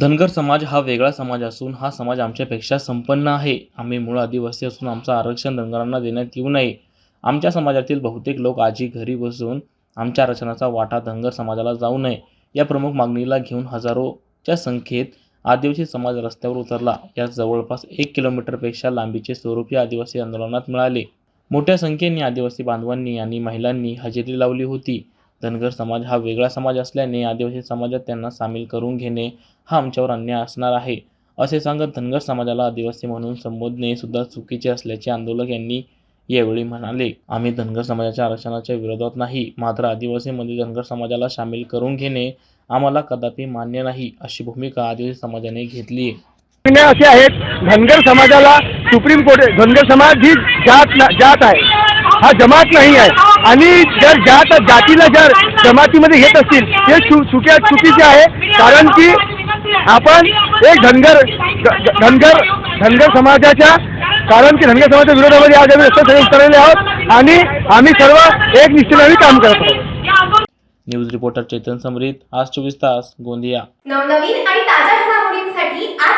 धनगर समाज हा वेगळा समाज असून हा समाज आमच्यापेक्षा संपन्न आहे. आम्ही मूळ आदिवासी असून आमचं आरक्षण धनगरांना देण्यात येऊ नये. आमच्या समाजातील बहुतेक लोक आजी घरी बसून आमच्या आरक्षणाचा वाटा धनगर समाजाला जाऊ नये या प्रमुख मागणीला घेऊन हजारोच्या संख्येत आदिवासी समाज रस्त्यावर उतरला. यात जवळपास एक किलोमीटरपेक्षा लांबीचे स्वरूप या आदिवासी आंदोलनात मिळाले. मोठ्या संख्येने आदिवासी बांधवांनी आणि महिलांनी हजेरी लावली होती. धनगर समाज हा वेगळा समाज असल्याने आदिवासी समाजात त्यांना सामील करून घेणे हा आमच्यावर अन्याय असणार आहे. असे सांगत धनगर समाजाला आदिवासी म्हणून संबोधणे सुद्धा चुकीचे असल्याचे आंदोलक यांनी यावेळी म्हणाले. आम्ही धनगर समाजाच्या आरक्षणाच्या विरोधात नाही मात्र आदिवासीमध्ये धनगर समाजाला सामील करून घेणे आम्हाला कदापि मान्य नाही अशी भूमिका आदिवासी समाजाने घेतली. आहे आहेत धनगर समाजाला सुप्रीम कोर्ट धनगर समाज ही जात जात आहे. हा जमात नाही आहे. आणि जर जात जातीला जर जमातीमध्ये घेत असतील ते चु चुक्या चुकीचे आहे. कारण की आपण एक धनगर धनगर धनगर समाजाच्या कारण की धनगर समाजाच्या विरोधामध्ये आज आम्ही रस्ते सगळे उतरलेले आहोत. आणि आम्ही सर्व एक निश्चित काम करत आहोत. न्यूज रिपोर्टर चेतन समरीत आज चोवीस तास गोंदिया. नवनवीन आणि ताज्या घडामोडींसाठी आज